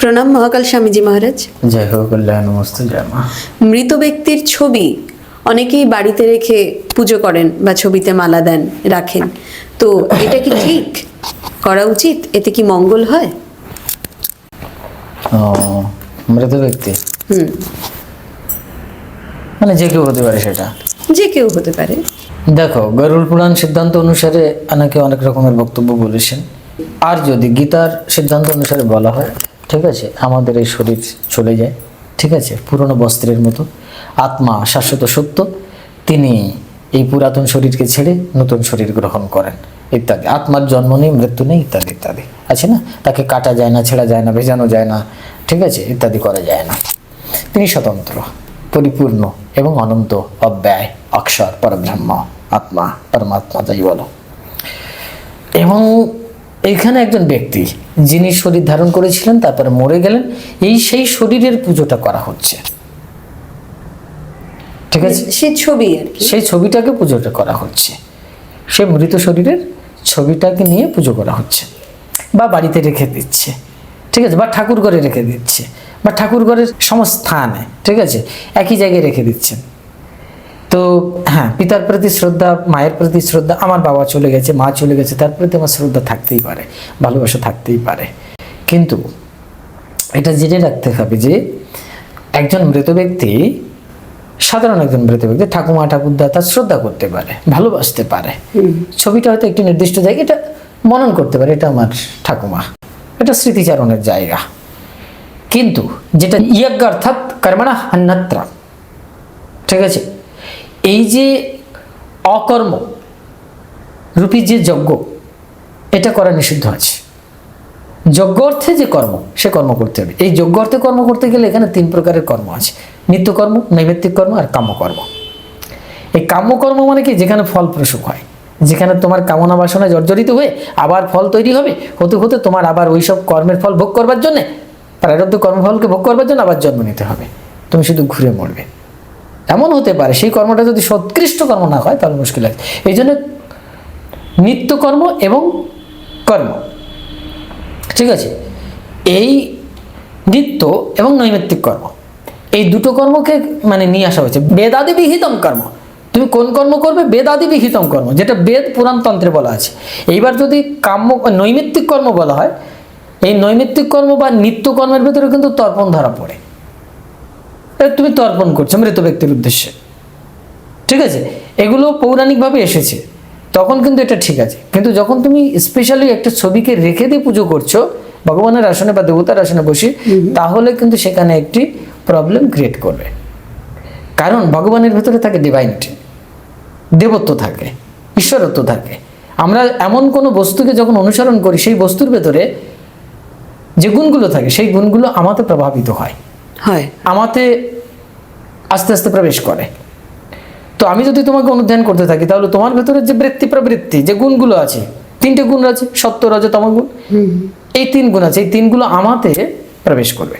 প্রণাম মহাকাল স্বামীজি মহারাজ। জয় হোক মৃত ব্যক্তির ছবি অনেকেই বাড়িতে রেখে পুজো করেন বা ছবিতে মালা দেন রাখেন। তো এটা কি ঠিক? করা উচিত? এতে কি মঙ্গল হয়? মৃত ব্যক্তি? হুম। মানে যে কেউ হতে পারে সেটা? যে কেউ হতে পারে। দেখো গরুল পুরাণ সিদ্ধান্ত অনুসারে অনেকে অনেক রকমের বক্তব্য বলেছেন। আর যদি গীতার সিদ্ধান্ত অনুসারে বলা হয় ঠিক আছে? আমাদের এই শরীর চলে যায়, ঠিক আছে? পুরনো বস্ত্রের মতো। আত্মা শাশ্বত সত্য। তিনি এই পুরাতন শরীরকে ছেড়ে নতুন শরীর গ্রহণ করেন, ইত্যাদি। আত্মার জন্ম নেই, মৃত্যু নেই, ইত্যাদি ইত্যাদি। আছে না? তাকে কাটা যায় না, ছেঁড়া যায় না, ভেজানো যায় না, ঠিক আছে? ইত্যাদি করা যায় না। তিনি স্বতন্ত্র, পরিপূর্ণ এবং অনন্ত অব্যয়, অক্ষর, পরব্রহ্ম, আত্মা, পরমাত্মা যাই বলো। এবং এখানে একজন ব্যক্তি যিনি শরীর ধারণ করেছিলেন তারপরে মরে গেলেন এই সেই শরীরের পুজোটা করা হচ্ছে। ঠিক আছে? সেই ছবি সেই ছবিটাকে পুজোটা করা হচ্ছে। সে মৃত শরীরের ছবিটাকে নিয়ে পুজো করা হচ্ছে। বা বাড়িতে রেখে দিচ্ছে। ঠিক আছে? বা ঠাকুর ঘরে রেখে দিচ্ছে। বা ঠাকুর ঘরের সমস্থানে ঠিক আছে? একই জায়গায় রেখে দিচ্ছেন। তো হ্যাঁ পিতার প্রতি শ্রদ্ধা মায়ের প্রতি শ্রদ্ধা আমার বাবা চলে গেছে মা চলে গেছে তার প্রতি আমার শ্রদ্ধা থাকতেই পারে ভালোবাসা থাকতেই পারে। কিন্তু এটা জেনে রাখতে হবে যে একজন মৃত ব্যক্তি সাধারণ একজন মৃত ব্যক্তি ঠাকুমা ঠাকুরদা তার শ্রদ্ধা করতে পারে ভালোবাসতে পারে। ছবিটা হয়তো একটি নির্দিষ্ট জায়গায় এটা মনন করতে পারে এটা আমার ঠাকুমা। এটা স্মৃতিচারণের জায়গা। কিন্তু যেটা ইয়াজ্ঞ অর্থাৎ কর্মণা হান্নাত্রা ঠিক আছে? এই যে অকর্ম রূপী যে যজ্ঞ, এটা করা নিষিদ্ধ আছে। যজ্ঞ অর্থে যে কর্ম, সে কর্ম করতে হবে। এই যজ্ঞ অর্থে কর্ম করতে গেলে এখানে তিন প্রকারের কর্ম আছে। নিত্যকর্ম নৈমিত্তিক কর্ম আর কাম্যকর্ম। এই কাম্যকর্ম মানে কি? যেখানে ফল প্রসূক হয়। যেখানে তোমার কামনা বাসনা জর্জরিত হয়ে আবার ফল তৈরি হবে। হতে হতে তোমার আবার ওই সব কর্মের ফল ভোগ করবার জন্যে, প্রারব্ধ কর্মফলকে ভোগ করবার জন্য আবার জন্ম নিতে হবে। তুমি শুধু ঘুরে মরবে। এমন হতে পারে, সেই কর্মটা যদি সৎকৃষ্ট কর্ম না হয়, তাহলে মুশকিল আছে এই জন্য নিত্যকর্ম এবং কর্ম। ঠিক আছে? এই নিত্য এবং নৈমিত্তিক কর্ম। এই দুটো কর্মকে মানে নিয়ে আসা হয়েছে। বেদাদি বিহিতম কর্ম। তুমি কোন কর্ম করবে? বেদাদি বিহিতম কর্ম, যেটা বেদ পুরাণতন্ত্রে বলা আছে। এইবার যদি কাম্য, নৈমিত্তিক কর্ম বলা হয়, এই নৈমিত্তিক কর্ম বা নিত্য কর্মের ভেতরে কিন্তু তর্পণ ধরা পড়ে। তুমি তর্পণ করছ মৃত ব্যক্তির উদ্দেশ্যে। ঠিক আছে? এগুলো পৌরাণিকভাবে এসেছে। তখন কিন্তু এটা ঠিক আছে। কিন্তু যখন তুমি স্পেশালি একটা ছবিকে রেখে দিয়ে পুজো করছ ভগবানের আসনে বা দেবতার আসনে বসে তাহলে কিন্তু সেখানে একটি প্রবলেম ক্রিয়েট করবে। কারণ ভগবানের ভেতরে থাকে ডিভাইনিটি দেবত্ব থাকে ঈশ্বরত্ব থাকে। আমরা এমন কোনো বস্তুকে যখন অনুসরণ করি সেই বস্তুর ভেতরে যে গুণগুলো থাকে সেই গুণগুলো আমাতে প্রভাবিত হয়। হয়। আমাতে আস্তে আস্তে প্রবেশ করে। তো আমি যদি তোমাকে অনুধ্যান করতে থাকি তাহলে তোমার ভেতরে যে বৃত্তি প্রবৃত্তি যে গুণগুলো আছে তিনটে গুণ আছে সত্য রজ তম গুণ এই তিন গুণ আছে এই তিনগুলো আমাতে প্রবেশ করবে।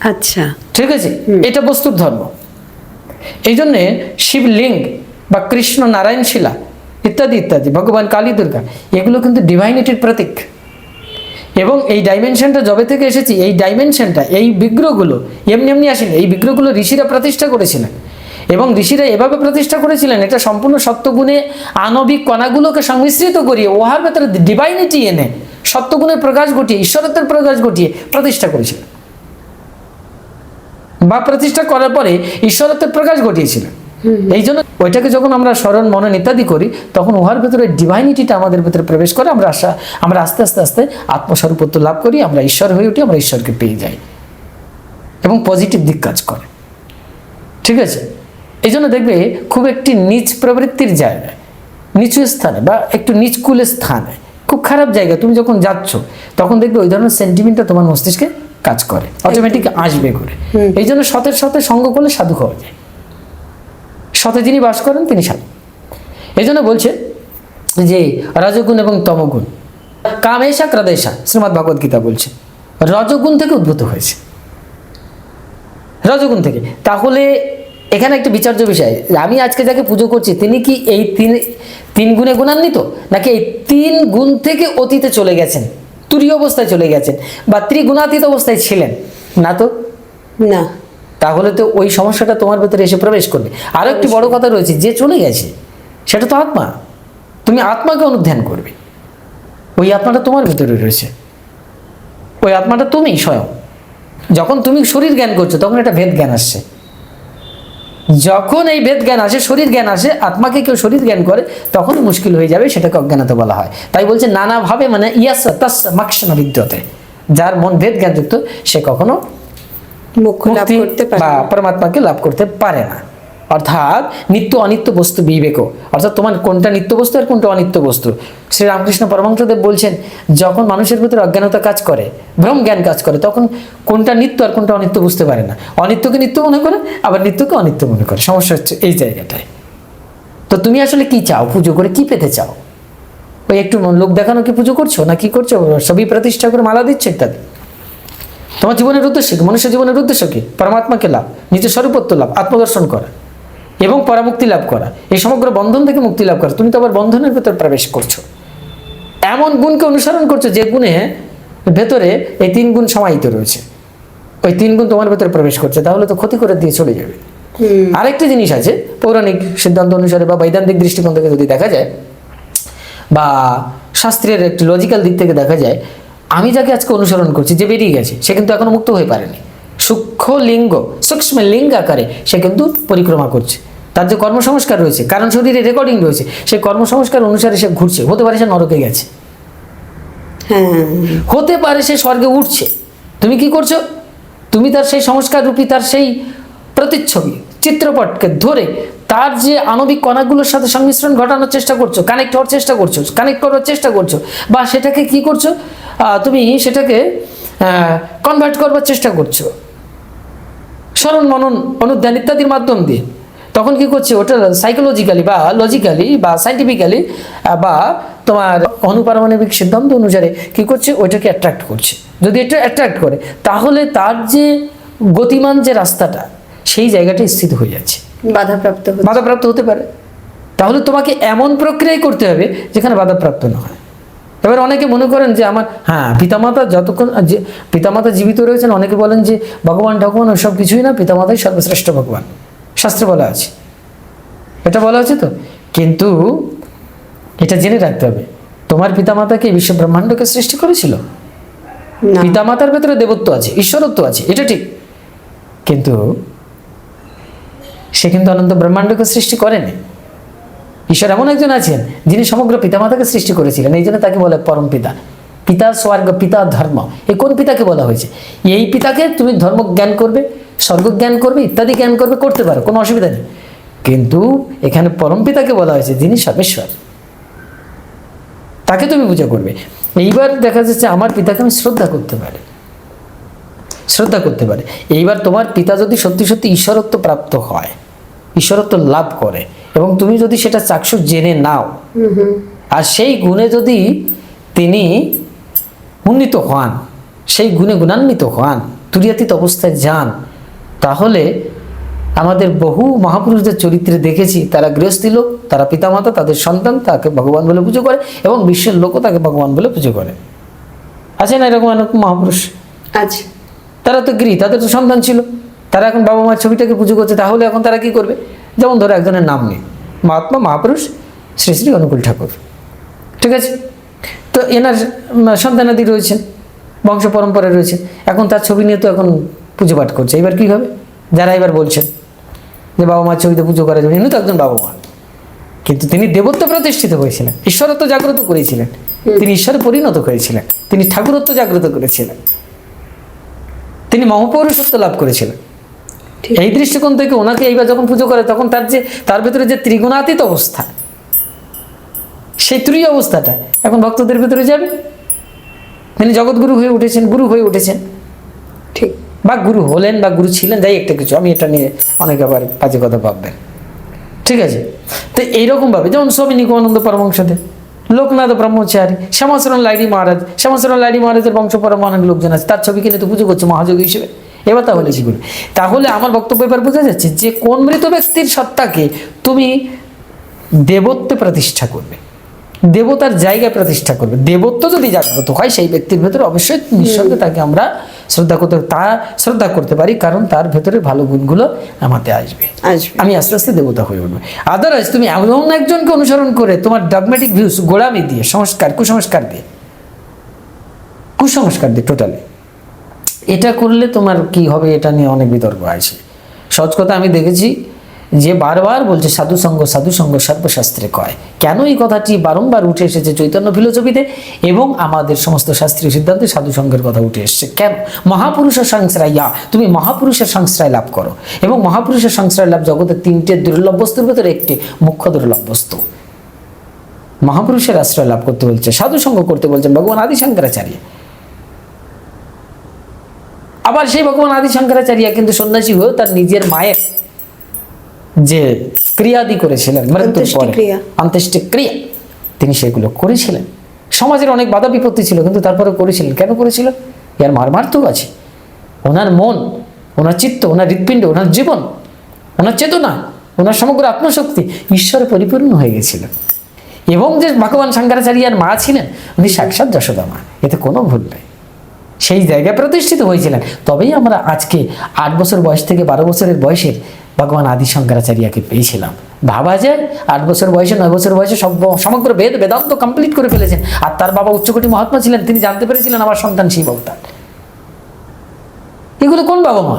আচ্ছা। ঠিক আছে? এটা বস্তুর ধর্ম। এই জন্যে শিবলিঙ্গ বা কৃষ্ণ নারায়ণ শিলা ইত্যাদি ইত্যাদি ভগবান কালী দুর্গা এগুলো কিন্তু ডিভাইনিটির প্রতীক। এবং এই ডাইমেনশনটা যবে থেকে এসেছি, এই ডাইমেনশনটা এই বিগ্রহগুলো, এমনি এমনি আসেনি, এই বিগ্রহগুলো ঋষিরা প্রতিষ্ঠা করেছিলেন। এবং ঋষিরা এভাবে প্রতিষ্ঠা করেছিলেন, এটা সম্পূর্ণ সত্যগুণে আণবিক কণাগুলোকে সংমিশ্রিত করিয়ে, উহার ভেতরে ডিভাইনিটি এনে সত্যগুণের প্রকাশ ঘটিয়ে, ঈশ্বরত্বের প্রকাশ ঘটিয়ে প্রতিষ্ঠা করেছিলেন। বা প্রতিষ্ঠা করার পরে ঈশ্বরত্বের প্রকাশ ঘটিয়েছিলেন। এই জন্য ওইটাকে যখন আমরা স্মরণ মনন ইত্যাদি করি তখন উহার ভেতরে ডিভাইনিটিটা আমাদের ভেতরে প্রবেশ করে। আমরা আশা আমরা আস্তে আস্তে আস্তে আত্মস্বরূপত্ব লাভ করি আমরা ঈশ্বর হয়ে উঠি আমরা ঈশ্বরকে পেয়ে যাই এবং পজিটিভ দিক কাজ করে। ঠিক আছে? এই জন্য দেখবে খুব একটি নিচ প্রবৃত্তির জায়গায় নিচু স্থানে বা একটু নিচকুল স্থানে খুব খারাপ জায়গা তুমি যখন যাচ্ছ তখন দেখবে ওই ধরনের সেন্টিমেন্টটা তোমার মস্তিষ্কে কাজ করে অটোমেটিক আসবে করে। এই জন্য সতের সাথে সঙ্গ করলে সাধু হওয়া যায়। সতে যিনি বাস করেন তিনি সাধু এই জন্য বলছে যে রজগুণ এবং তমগুণ। কামেশা ক্রদেশা শ্রীমৎ ভগবদ গীতা বলছে, রজগুণ থেকে উদ্ভূত হয়েছে। রজগুণ থেকে। তাহলে এখানে একটা বিচার্য বিষয়, আমি আজকে যাকে পুজো করছি, তিনি কি এই তিন তিন গুণে গুণান্বিত? নাকি এই তিন গুণ থেকে অতীতে চলে গেছেন তুরী অবস্থায় চলে গেছেন, বা ত্রিগুণাতীত অবস্থায় ছিলেন? না তো? না। তাহলে তো ওই সমস্যাটা তোমার ভেতরে এসে প্রবেশ করবে। আরও একটি বড় কথা রয়েছে, যে চলে গেছে, সেটা তো আত্মা। তুমি আত্মাকে অনুধ্যান করবে। ওই আত্মাটা তোমার ভেতরে রয়েছে। ওই আত্মাটা তুমি স্বয়ং। যখন তুমি শরীর জ্ঞান করছ, তখন একটা ভেদ জ্ঞান আসছে। যখন এই ভেদ জ্ঞান আসে, শরীর জ্ঞান আসে, আত্মাকে কেউ শরীর জ্ঞান করে তখন মুশকিল হয়ে যাবে, সেটাকে অজ্ঞানতা বলা হয়। তাই বলছে, নানাভাবে মানে ইয়াস তাস মাক্ষণ বিদ্যতে। যার মন ভেদ জ্ঞান জ্ঞানযুক্ত, সে কখনো মুক্তি করতে বা পরমাত্মাকে লাভ করতে পারে না। অর্থাৎ নিত্য অনিত্য বস্তু বিবেক অর্থাৎ তোমার কোনটা নিত্য বস্তু আর কোনটা অনিত্য বস্তু? শ্রী রামকৃষ্ণ বলছেন যখন মানুষের ভিতরে অজ্ঞানতা কাজ করে ভ্রম জ্ঞান কাজ করে তখন কোনটা নিত্য আর কোনটা অনিত্য বুঝতে পারে না। অনিত্যকে নিত্য মনে করে আবার নিত্যকে অনিত্য মনে করে। সমস্যা হচ্ছে এই জায়গাটায়। তো তুমি আসলে কি চাও? পুজো করে কি পেতে চাও? ওই একটু লোক দেখানো কি পুজো করছ না কি করছ? সবই প্রতিষ্ঠা করে মালা দিচ্ছে ইত্যাদি। তোমার জীবনের উদ্দেশ্য কি? মনুষ্য জীবনের উদ্দেশ্য কি? পরমাত্মাকে লাভ নিজের স্বরূপত্ব লাভ আত্মদর্শন করা এবং পরামুক্তি লাভ করা। এই সমগ্র বন্ধন থেকে মুক্তি লাভ করা। তুমি তো আবার বন্ধনের ভেতর প্রবেশ করছ। এমন গুণকে অনুসরণ করছ যে গুণে ভেতরে এই তিন গুণ সমাহিত রয়েছে। ওই তিন গুণ তোমার ভেতরে প্রবেশ করছে তাহলে তো ক্ষতি করে দিয়ে চলে যাবে। আরেকটি জিনিস আছে পৌরাণিক সিদ্ধান্ত অনুসারে বা বৈদান্তিক দৃষ্টিকোণ থেকে যদি দেখা যায় বা শাস্ত্রের একটি লজিক্যাল দিক থেকে দেখা যায় আমি যাকে আজকে অনুসরণ করছি যে বেরিয়ে গেছে সে কিন্তু এখনও মুক্ত হয়ে পারেনি। সূক্ষ্ম লিঙ্গ সূক্ষ্ম লিঙ্গ আকারে সে কিন্তু পরিক্রমা করছে। তার যে কর্মসংস্কার রয়েছে কারণ শরীরে রেকর্ডিং রয়েছে সেই কর্মসংস্কার অনুসারে সে ঘুরছে। হতে পারে সে নরকে গেছে। হ্যাঁ। হতে পারে সে স্বর্গে উঠছে। তুমি কি করছ? তুমি তার সেই সংস্কার রূপী তার সেই প্রতিচ্ছবি, চিত্রপটকে ধরে তার যে আণবিক কণাগুলোর সাথে সংমিশ্রণ ঘটানোর চেষ্টা করছ কানেক্ট হওয়ার চেষ্টা করছ কানেক্ট করার চেষ্টা করছ, বা সেটাকে কি করছ? তুমি সেটাকে কনভার্ট করবার চেষ্টা করছ। স্মরণ, মনন, অনুধ্যান ইত্যাদির মাধ্যম দিয়ে। তখন কি করছে? ওটা সাইকোলজিক্যালি বা লজিক্যালি বা সাইন্টিফিক্যালি বা তোমার অনুপারমাণবিক সিদ্ধান্ত অনুসারে কি করছে? ওইটাকে অ্যাট্রাক্ট করছে। যদি এটা অ্যাট্রাক্ট করে, তাহলে তার যে গতিমান যে রাস্তাটা সেই জায়গাটা স্থিত হয়ে যাচ্ছে। বাধাপ্রাপ্ত বাধাপ্রাপ্ত হতে পারে। তাহলে তোমাকে এমন প্রক্রিয়াই করতে হবে যেখানে বাধাপ্রাপ্ত না হয়। এবার অনেকে মনে করেন যে আমার হ্যাঁ পিতামাতা যতক্ষণ যে পিতামাতা জীবিত রয়েছেন অনেকে বলেন যে ভগবান ঠগবান ওসব কিছুই না পিতামাতাই সর্বশ্রেষ্ঠ ভগবান। শাস্ত্রে বলা আছে। এটা বলা আছে তো? কিন্তু এটা জেনে রাখতে হবে তোমার পিতামাতাকে বিশ্ব ব্রহ্মাণ্ডকে সৃষ্টি করেছিল? পিতামাতার ভেতরে দেবত্ব আছে ঈশ্বরত্ব আছে এটা ঠিক। কিন্তু সে কিন্তু অনন্ত ব্রহ্মাণ্ডকে সৃষ্টি করেনি। ঈশ্বর এমন একজন আছেন, যিনি সমগ্র পিতামাতাকে সৃষ্টি করেছিলেন, এই জন্য তাকে বলে পরম পিতা। পিতা স্বর্গ, পিতা ধর্ম। এই কোন পিতাকে বলা হয়েছে? এই পিতাকে তুমি ধর্ম জ্ঞান করবে, স্বর্গ জ্ঞান করবে, ইত্যাদি জ্ঞান করবে, করতে পারো, কোনো অসুবিধা নেই। কিন্তু এখানে পরম পিতাকে বলা হয়েছে, যিনি সর্বেশ্বর তাকে তুমি পূজা করবে। এইবার দেখা যাচ্ছে আমার পিতাকে আমি শ্রদ্ধা করতে পারি। শ্রদ্ধা করতে পারে। এইবার তোমার পিতা যদি সত্যি সত্যি ঈশ্বরত্ব প্রাপ্ত হয় ঈশ্বরত্ব লাভ করে। এবং তুমি যদি সেটা চাক্ষুষ জেনে নাও আর সেই গুণে যদি তিনি উন্নীত হন সেই গুণে গুণান্বিত হন তুরিয়াতীত অবস্থায় যান তাহলে আমাদের বহু মহাপুরুষদের চরিত্রে দেখেছি তারা গৃহস্থী লোক তারা পিতামাতা তাদের সন্তান তাকে ভগবান বলে পুজো করে এবং বিশ্বের লোকও তাকে ভগবান বলে পুজো করে। আছে না এরকম অনেক মহাপুরুষ? আচ্ছা তারা তো গৃহী তাদের তো সন্তান ছিল। তারা এখন বাবা মার ছবিটাকে পুজো করছে তাহলে এখন তারা কি করবে? যেমন ধরো একজনের নাম নেই মহাত্মা মহাপুরুষ শ্রী শ্রী অনুকূল ঠাকুর। ঠিক আছে? তো এনার সন্তানাদি রয়েছেন বংশ পরম্পরা রয়েছে এখন তার ছবি নিয়ে তো এখন পুজো পাঠ করছে। এবার কী হবে? যারা এবার বলছেন যে বাবা মার ছবিতে পুজো করা যাবে ইনি তো একজন বাবা মা। কিন্তু তিনি দেবত্ব প্রতিষ্ঠিত হয়েছিলেন ঈশ্বরত্ব জাগ্রত করেছিলেন তিনি ঈশ্বরে পরিণত হয়েছিলেন তিনি ঠাকুরত্ব জাগ্রত করেছিলেন তিনি মহাপৌরুষত্ব লাভ করেছিলেন। এই দৃষ্টিকোণ থেকে ওনাকে এইবার যখন পুজো করে তখন তার যে তার ভেতরে যে ত্রিগুণাতীত অবস্থা সেই ত্রিয় অবস্থাটা এখন ভক্তদের ভেতরে যাবে। তিনি জগৎগুরু হয়ে উঠেছেন গুরু হয়ে উঠেছেন। ঠিক। বা গুরু হলেন বা গুরু ছিলেন যাই একটা কিছু আমি এটা নিয়ে অনেক আবার বাজে কথা ভাববেন। ঠিক আছে? তো এইরকমভাবে যেমন স্বামী নিগমানন্দ পরমংসদেব লোকনাথ ব্রহ্মচারী শ্যামাচরণ লাইডি মহারাজ শ্যামাচরণ লাইডি মহারাজের বংশ পরম অনেক লোকজন আছে তার ছবি কিনে তো পুজো করছে মহাযোগী হিসেবে। এবার তাহলে কি করবে তাহলে আমার বক্তব্য এবার বোঝা যাচ্ছে যে কোন মৃত ব্যক্তির সত্তাকে তুমি দেবত্বে প্রতিষ্ঠা করবে দেবতার জায়গায় প্রতিষ্ঠা করবে। দেবত্ব যদি জাগ্রত হয় সেই ব্যক্তির ভেতরে অবশ্যই নিঃসন্দেহে তাকে আমরা শ্রদ্ধা করতে তা শ্রদ্ধা করতে পারি কারণ তার ভেতরে ভালো গুণগুলো আমাতে আসবে। আমি আস্তে আস্তে দেবতা হয়ে উঠবো। আদারওয়াইজ তুমি এমন একজনকে অনুসরণ করে তোমার ডগমেটিক ভিউস গোড়ামি দিয়ে সংস্কার কুসংস্কার দিয়ে কুসংস্কার দিয়ে টোটালি এটা করলে তোমার কি হবে এটা নিয়ে অনেক বিতর্ক আছে। সহজ কথা আমি দেখেছি যে বারবার বলছে, সাধু সঙ্গ সাধু সঙ্গ সর্বশাস্ত্রে কয়? কেন এই কথাটি বারংবার উঠে এসেছে চৈতন্য ফিলোসফিতে এবং আমাদের সমস্ত শাস্ত্রীয় সিদ্ধান্তে সাধু সঙ্গের কথা উঠে এসেছে। কেন? মহাপুরুষের সংশ্রয়া তুমি মহাপুরুষের সংশ্রয় লাভ করো এবং মহাপুরুষের সংশ্রয় লাভ জগতের তিনটে দুর্লভ বস্তুর ভেতরে একটি মুখ্য দুর্লভ বস্তু মহাপুরুষের আশ্রয় লাভ করতে বলছে, সাধু সঙ্গ করতে বলছেন ভগবান আদি শঙ্করাচার্য আবার সেই ভগবান আদি শঙ্করাচার্য কিন্তু সন্ন্যাসী হয়েও তার নিজের মায়ের যে ক্রিয়াদি করেছিলেন মৃত্যুর পরে অন্ত্যেষ্টিক্রিয়া। অন্ত্যেষ্টি ক্রিয়া তিনি সেগুলো করেছিলেন। সমাজের অনেক বাধা বিপত্তি ছিল কিন্তু তারপরে করেছিলেন। কেন করেছিল? করেছিলেন এর মারমার্থও আছে। ওনার মন ওনার চিত্ত ওনার হৃৎপিণ্ড ওনার জীবন ওনার চেতনা ওনার সমগ্র আত্মশক্তি ঈশ্বরে পরিপূর্ণ হয়ে গেছিল এবং যে ভগবান শঙ্করাচার্যার মা ছিলেন উনি সাক্ষাৎ যশোদা মা। এতে কোনো ভুল নেই। সেই জায়গায় প্রতিষ্ঠিত হয়েছিলেন। তবেই আমরা আজকে আট বছর বয়স থেকে বারো বছরের বয়সের ভগবান আদি শঙ্করাচার্যকে পেয়েছিলাম। ভাবা যায়, আট বছর বয়সে, নয় বছর বয়সে সব সমগ্র বেদ, বেদান্ত কমপ্লিট করে ফেলেছেন। আর তার বাবা উচ্চকোটি মহাত্মা ছিলেন, তিনি জানতে পেরেছিলেন আমার সন্তান সেই ভক্তান এগুলো কোন বাবা মা?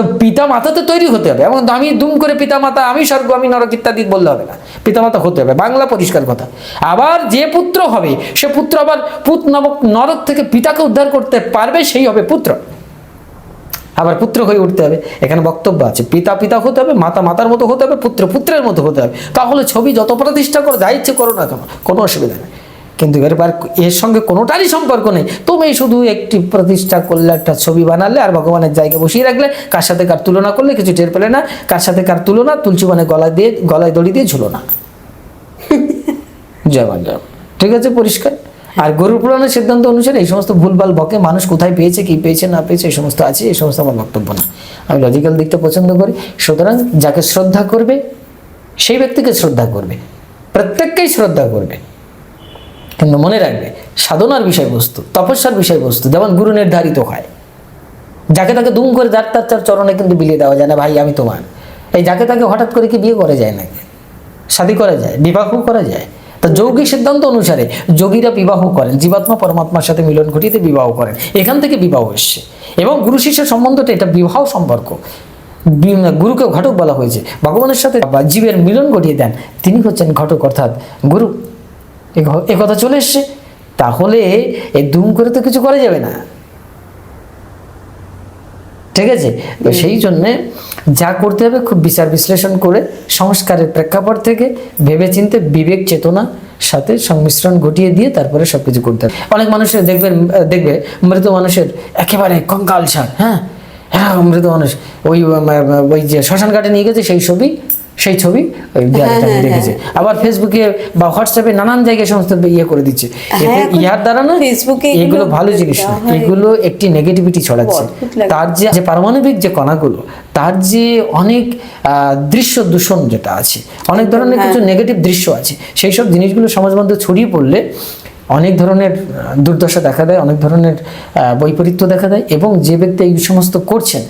তো পিতা মাতা তো তৈরি হতে হবে। এবং আমি দুম করে পিতা মাতা আমি স্বর্গ, আমি নরক ইত্যাদি বললে হবে না। পিতা মাতা হতে হবে। বাংলা পরিষ্কার কথা। আবার যে পুত্র হবে, সে পুত্র আবার পুত নামক নরক থেকে পিতাকে উদ্ধার করতে পারবে, সেই হবে পুত্র। আবার পুত্র হয়ে উঠতে হবে। এখানে বক্তব্য আছে। পিতা পিতা হতে হবে, মাতা মাতার মতো হতে হবে, পুত্র পুত্রের মতো হতে হবে। তাহলে ছবি যত প্রতিষ্ঠা করো, যা ইচ্ছে করো না কেন, কোনো অসুবিধা নেই। কিন্তু এরপর এর সঙ্গে কোনোটারই সম্পর্ক নেই। তুমি শুধু একটি প্রতিষ্ঠা করলে একটা ছবি বানালে আর ভগবানের জায়গায় বসিয়ে রাখলে কার সাথে কার তুলনা করলে কিছু টের পেলে না কার সাথে কার তুলনা তুলছি মানে গলায় দিয়ে গলায় দড়ি দিয়ে ঝুলো না। জয় মা। ঠিক আছে পরিষ্কার? আর গরুর পুরাণের সিদ্ধান্ত অনুসারে এই সমস্ত ভুলভাল বকে মানুষ কোথায় পেয়েছে কি পেয়েছে না পেয়েছে এই সমস্ত আছে এই সমস্ত আমার বক্তব্য না। আমি লজিক্যাল দিকটা পছন্দ করি। সুতরাং যাকে শ্রদ্ধা করবে সেই ব্যক্তিকে শ্রদ্ধা করবে। প্রত্যেককেই শ্রদ্ধা করবে। কিন্তু মনে রাখবে। সাধনার বিষয়বস্তু, তপস্যার বিষয়বস্তু, যেমন গুরু নির্ধারিত হয়। যাকে তাকে দুম করে যার তার তার চরণে কিন্তু বিলিয়ে দেওয়া যায় না, ভাই, আমি তোমার। এই যাকে তাকে হঠাৎ করে কি বিয়ে করা যায় নাকি? শাদী করা যায়, বিবাহ করা যায়? তো যৌগিক সিদ্ধান্ত অনুসারে যোগীরা বিবাহ করেন, জীবাত্মা পরমাত্মার সাথে মিলন ঘটিয়ে বিবাহ করেন। এখান থেকে বিবাহ এসছে। এবং গুরু শিষ্যের সম্বন্ধটা এটা, বিবাহ সম্পর্ক। গুরুকে ঘটক বলা হয়েছে। ভগবানের সাথে জীবের মিলন ঘটিয়ে দেন, তিনি হচ্ছেন ঘটক অর্থাৎ গুরু। এ এ কথা চলে এসছে। তাহলে এই দুম করে তো কিছু করা যাবে না। ঠিক আছে? তো সেই জন্যে যা করতে হবে খুব বিচার বিশ্লেষণ করে সংস্কারের প্রেক্ষাপট থেকে ভেবেচিন্তে বিবেক চেতনা সাথে সংমিশ্রণ ঘটিয়ে দিয়ে তারপরে সব কিছু করতে হবে। অনেক মানুষের দেখবেন দেখবে মৃত মানুষের একেবারে কঙ্কাল সার হ্যাঁ? হ্যাঁ মৃত মানুষ। ওই ওই যে শ্মশান ঘাটে নিয়ে গেছে সেই ছবি সেই ছবি ওই দেয়ালে টাঙিয়ে রেখেছে আবার ফেসবুকে বা হোয়াটসঅ্যাপে নানান জায়গায় সমস্ত ইয়ে করে দিচ্ছে। হ্যাঁ, ইহার দ্বারা না ফেসবুকে এগুলো ভালো জিনিস না এগুলো একটি নেগেটিভিটি ছড়াচ্ছে। তার যে যে পারমাণবিক যে কণাগুলো তার যে অনেক আহ, দৃশ্য দূষণ যেটা আছে অনেক ধরনের হ্যাঁ। কিছু নেগেটিভ দৃশ্য আছে সেই সব জিনিসগুলো সমাজ মধ্যে ছড়িয়ে পড়লে অনেক ধরনের দুর্দশা দেখা দেয় অনেক ধরনের বৈপরীত্য দেখা দেয় এবং যে ব্যক্তি এই সমস্ত করছেন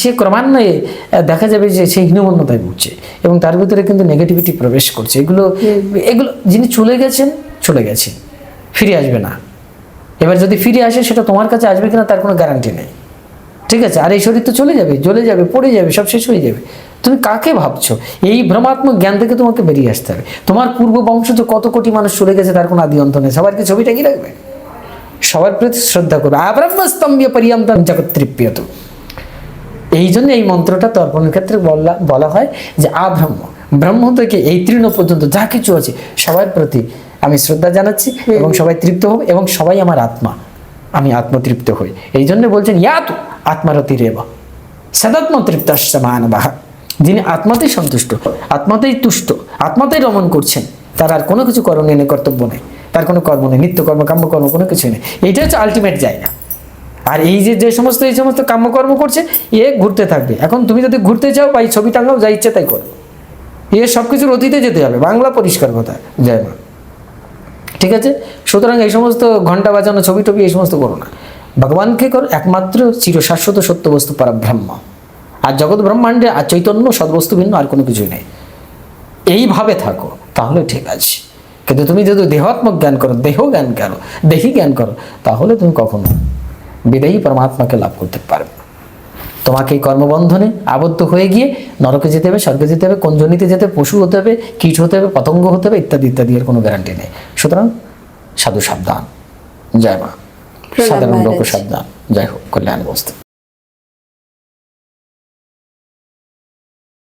সে ক্রমান্বয়ে দেখা যাবে যে সে হীনমন্যতায় ভুগছে এবং তার ভিতরে কিন্তু নেগেটিভিটি প্রবেশ করছে। এগুলো এগুলো যিনি চলে গেছেন চলে গেছেন ফিরে আসবে না। এবার যদি ফিরে আসে সেটা তোমার কাছে আসবে কিনা তার কোনো গ্যারান্টি নেই। ঠিক আছে? আর এই শরীর তো চলে যাবে জ্বলে যাবে পড়ে যাবে সব শেষ হয়ে যাবে। তুমি কাকে ভাবছ? এই ভ্রমাত্মক জ্ঞান থেকে তোমাকে বেরিয়ে আসতে হবে। তোমার পূর্ব বংশ তো কত কোটি মানুষ চলে গেছে তার কোনো আদি অন্ত নেই। সবার কি ছবিটা কি রাখবে সবার প্রতি শ্রদ্ধা করবে। আব্রহ্মস্তম্ভ্য পর্যন্তম জগৎ তৃপ্যত এই জন্য এই মন্ত্রটা তর্পণের ক্ষেত্রে বলা বলা হয় যে আব্রহ্ম ব্রহ্ম। থেকে এই তৃণ পর্যন্ত যা কিছু আছে সবার প্রতি আমি শ্রদ্ধা জানাচ্ছি এবং সবাই তৃপ্ত হবে এবং সবাই আমার আত্মা। আমি আত্মতৃপ্ত হই। এই জন্য বলছেন ইয়াতু আত্মারতি রেব। সদাত্ম তৃপ্তাশ্চ মানবাহ। যিনি আত্মাতেই সন্তুষ্ট আত্মাতেই তুষ্ট আত্মাতেই রমণ করছেন তার আর কোনো কিছু করণীয় নেই কর্তব্য নেই। তার কোনো কর্ম নেই নিত্য কর্ম কাম্য কর্ম কোনো কিছু নেই। এইটা হচ্ছে আলটিমেট জায়গা। আর এই যে যে সমস্ত, এই সমস্ত কাম্যকর্ম করছে, এ ঘুরতে থাকবে। এখন তুমি যদি ঘুরতে চাও বা এই ছবি টাঙাও, যা ইচ্ছে তাই করো। এ সব কিছুর অতীতে যেতে হবে। বাংলা পরিষ্কার কথা, জয় মা। ঠিক আছে? সুতরাং এই সমস্ত ঘণ্টা বাজানো, ছবি টবি, এই সমস্ত করো না। ভগবানকে কর একমাত্র চিরশাশ্বত সত্য বস্তু পরব্রহ্ম। আর জগৎ ব্রহ্মাণ্ডে আর চৈতন্য সদবস্তু ভিন্ন, আর কোনো কিছুই নেই। এইভাবে থাকো, তাহলে ঠিক আছে। কিন্তু তুমি যদি দেহাত্মক জ্ঞান করো দেহ জ্ঞান করো, দেহি জ্ঞান করো, তাহলে তুমি কখনো বিদেহী পরমাত্মাকে লাভ করতে পারবে। তোমাকে এই কর্মবন্ধনে আবদ্ধ হয়ে গিয়ে নরকে যেতে হবে স্বর্গে যেতে হবে কোন জনিতে যেতে পশু হতে হবে কীট হতে হবে পতঙ্গ হতে হবে ইত্যাদি ইত্যাদি এর কোনো গ্যারান্টি নেই। সুতরাং সাধু সাবধান। জয় মা। সাধারণ লোক সাবধান। যাই হোক কল্যাণ বস্তু